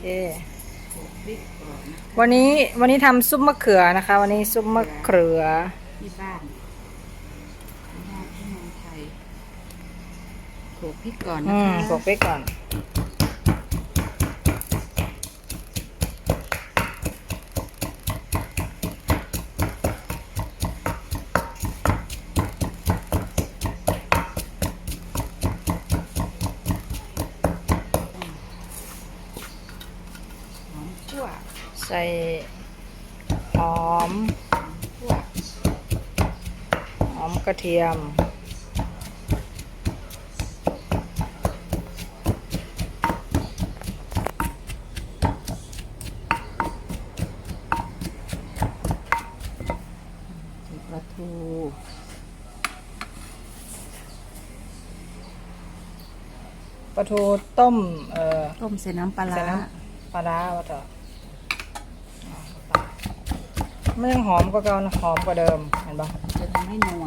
เค วันนี้วันนี้ทำซุปมะเขือนะคะ วันนี้ซุปมะเขือที่บ้านที่เมืองไทยโขกพริกก่อนนะคะโขกพริกก่อน ใส่หอมชั่วหอมกระเทียมใส่ปลาทูปลาทูต้ม เอ่อ ต้มใส่น้ำปลาใส่ร้าน้ำปลาร้าวะเถอะ ไม่ยังหอมก็เก่านะหอมกว่าเดิมเห็นปะจะทำให้นัว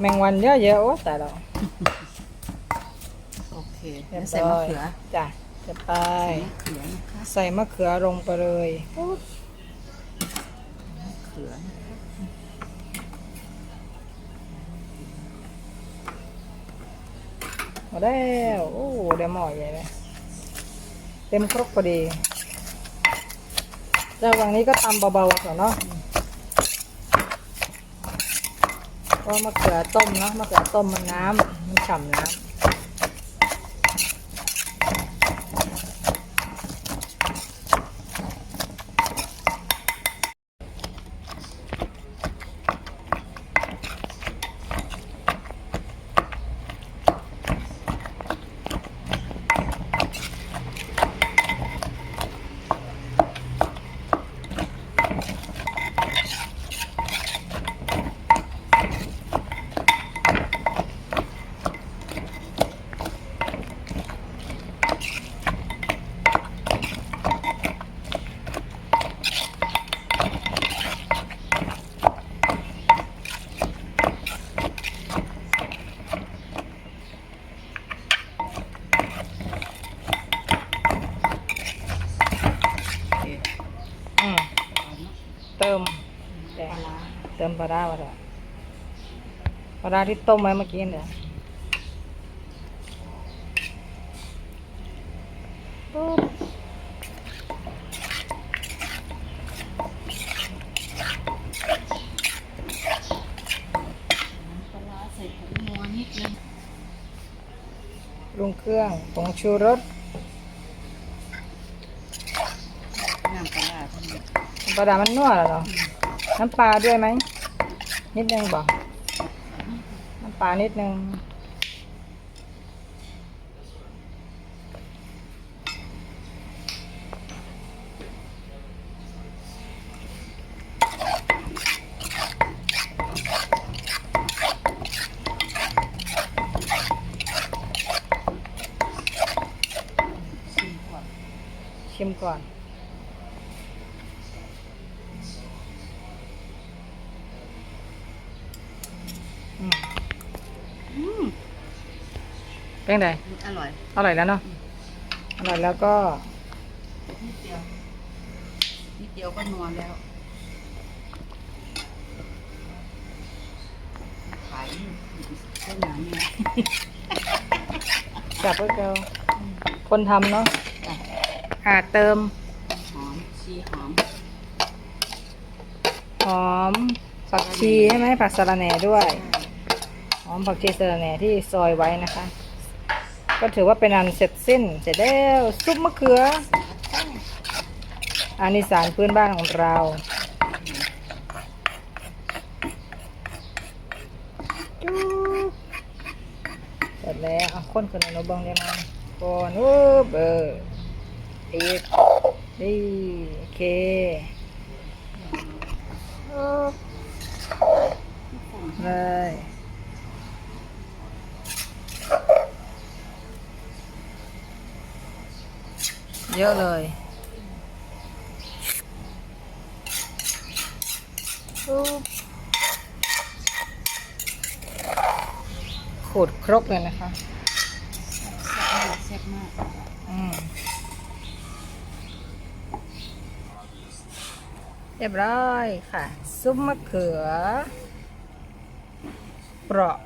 แมงวันเยอะๆโอ้แต่เราโอเคเรียแล้บวใส่ร้มะอยเขือจ้ะจะไปใส่มะเขือนะคะใส่มะเขือลงไปเลยมะเขือนะคะมาแล้วโอ้เดี๋ยวหม้อใหญ่เลย เต็มครกพอดีระหว่างนี้ก็ตำเบาๆก่อนเนาะเพราะมะเขือต้มเนาะมะเขือต้มมันน้ำมันฉ่ำน้ำ โอเค อืมเติมปลาร้าเติมปลาร้าวะเถอะปลาร้าที่ต้มไว้เมื่อกี้เนี่ยปุ๊บน้ำปลาร้าใส่ผงนัวนิดนึงปรุงเครื่องผงชูรส น้ำปลาร้าทั้งหมด น้ำ ปลาร้ามันนัวแล้วเนาะน้ำปลาด้วยไหม นิดนึงบอกน้ำปลานิดนึงชิมก่อน เป็นไงอร่อย อร่อยแล้วเนาะ อร่อยแล้วก็นิดเดียวนิดเดียวก็นัวแล้ว ขายเส้นหนาเนี่ยจับไว้เกลคนทำเนาะจ้ะอ่าเติม หอมชีหอม หอมผักชีใช่ไหมผักสะระแหน่ด้วย หอมผักชีสะระแหน่ที่ซอยไว้นะคะ ก็ถือว่าเป็นอันเสร็จสิ้น เสร็จแล้วซุปมะเขืออันนี้สารพื้นบ้านของเราจุ๊บเสร็จแล้วเอาคนคนอนุบังได้ไหมก่อนวูบเบอออีกดีโอเคอุ๊บเลย เยอะเลยขูดครกเลยนะคะแซ่บมากเรียบร้อยค่ะ ซุปมะเขือ เปราะ